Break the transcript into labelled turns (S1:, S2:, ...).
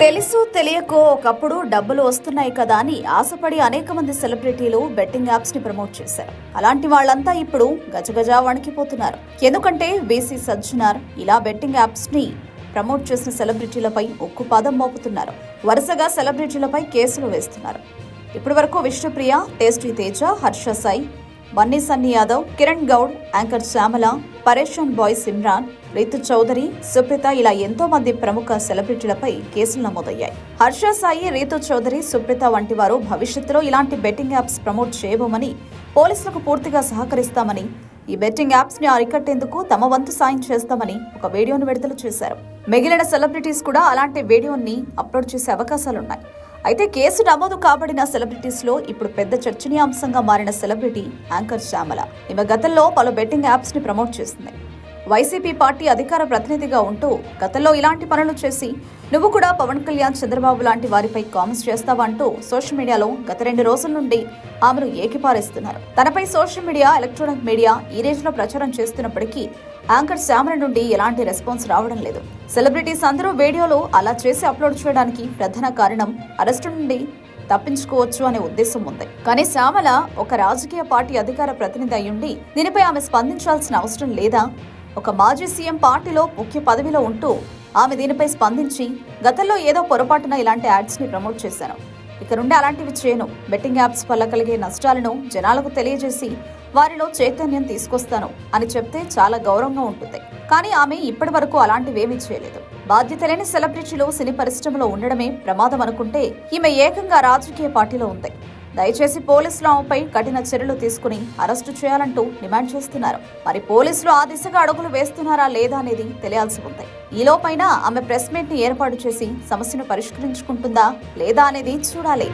S1: తెలుసు తెలియకో ఒకప్పుడు డబ్బులు వస్తున్నాయి కదా అని ఆశపడి అనేక మంది సెలబ్రిటీలు బెట్టింగ్ యాప్స్ని ప్రమోట్ చేశారు. అలాంటి వాళ్ళంతా ఇప్పుడు గజగజ వణికిపోతున్నారు. ఎందుకంటే బీసీ సజ్జనార్ ఇలా బెట్టింగ్ యాప్స్ని ప్రమోట్ చేసిన సెలబ్రిటీలపై ఉక్కు పాదం మోపుతున్నారు. వరుసగా సెలబ్రిటీలపై కేసులు వేస్తున్నారు. ఇప్పటి వరకు Vishnupriya tasty Teja Harsha Sai Bunny Sunny Yadav Kiran Goud anchor Shyamala Pareshan boy Simran Rithu Chowdary Supritha ఇలా ఎంతో మంది ప్రముఖ సెలబ్రిటీలపై కేసులు నమోదయ్యాయి. హర్ష సాయి రీతు చౌదరి సుప్రీత వంటి వారు భవిష్యత్తులో ఇలాంటి బెట్టింగ్ యాప్స్ ప్రమోట్ చేయబోమని పోలీసులకు పూర్తిగా సహకరిస్తామని ఈ బెట్టింగ్ యాప్స్ని అరికట్టేందుకు తమ వంతు సాయం చేస్తామని ఒక వీడియోను విడుదల చేశారు. మిగిలిన సెలబ్రిటీస్ కూడా అలాంటి వీడియోని అప్లోడ్ చేసే అవకాశాలున్నాయి. అయితే కేసు నమోదు కాబడిన సెలబ్రిటీస్లో ఇప్పుడు పెద్ద చర్చనీయాంశంగా మారిన సెలబ్రిటీ యాంకర్ శ్యామల. ఈమె గతంలో పలు బెట్టింగ్ యాప్స్ని ప్రమోట్ చేసింది. వైసీపీ పార్టీ అధికార ప్రతినిధిగా ఉంటూ గతంలో ఇలాంటి పనులు చేసి నువ్వు కూడా పవన్ కళ్యాణ్ చంద్రబాబు లాంటి వారిపై కామెంట్స్ చేస్తావంటూ సోషల్ మీడియాలో గత రెండు రోజుల నుండి ఆమెను ఏకిపారేస్తున్నారు. తనపై సోషల్ మీడియా ఎలక్ట్రానిక్ మీడియా ఈ రేంజ్లో ప్రచారం చేస్తున్నప్పటికీ యాంకర్ శ్యామల నుండి ఎలాంటి రెస్పాన్స్ రావడం లేదు. సెలబ్రిటీస్ అందరూ వీడియోలో అలా చేసి అప్లోడ్ చేయడానికి ప్రధాన కారణం అరెస్టు నుండి తప్పించుకోవచ్చు అనే ఉద్దేశం ఉంది. కానీ శ్యామల ఒక రాజకీయ పార్టీ అధికార ప్రతినిధి అయ్యుండి దీనిపై ఆమె స్పందించాల్సిన అవసరం లేదా? ఒక మాజీ సీఎం పార్టీలో ముఖ్య పదవిలో ఉంటూ ఆమె దీనిపై స్పందించి గతంలో ఏదో పొరపాటున ఇలాంటి యాడ్స్ని ప్రమోట్ చేశాను ఇక నుండి అలాంటివి చేయను. బెట్టింగ్ యాప్స్ వల్ల కలిగే నష్టాలను జనాలకు తెలియజేసి వారిలో చైతన్యం తీసుకొస్తాను అని చెప్తే చాలా గౌరవంగా ఉంటుంది. కానీ ఆమె ఇప్పటి వరకు అలాంటివేమీ చేయలేదు. బాధ్యత లేని సెలబ్రిటీలు సినీ పరిశ్రమలో ఉండడమే ప్రమాదం అనుకుంటే ఈమె ఏకంగా రాజకీయ పార్టీలో ఉంది. దయచేసి పోలీసులు ఆమెపై కఠిన చర్యలు తీసుకుని అరెస్టు చేయాలంటూ డిమాండ్ చేస్తున్నారు. మరి పోలీసులు ఆ దిశగా అడుగులు వేస్తున్నారా లేదా అనేది తెలియాల్సి ఉంది. ఈలోపైన ఆమె ప్రెస్ మీట్ని ఏర్పాటు చేసి సమస్యను పరిష్కరించుకుంటుందా లేదా అనేది చూడాలి.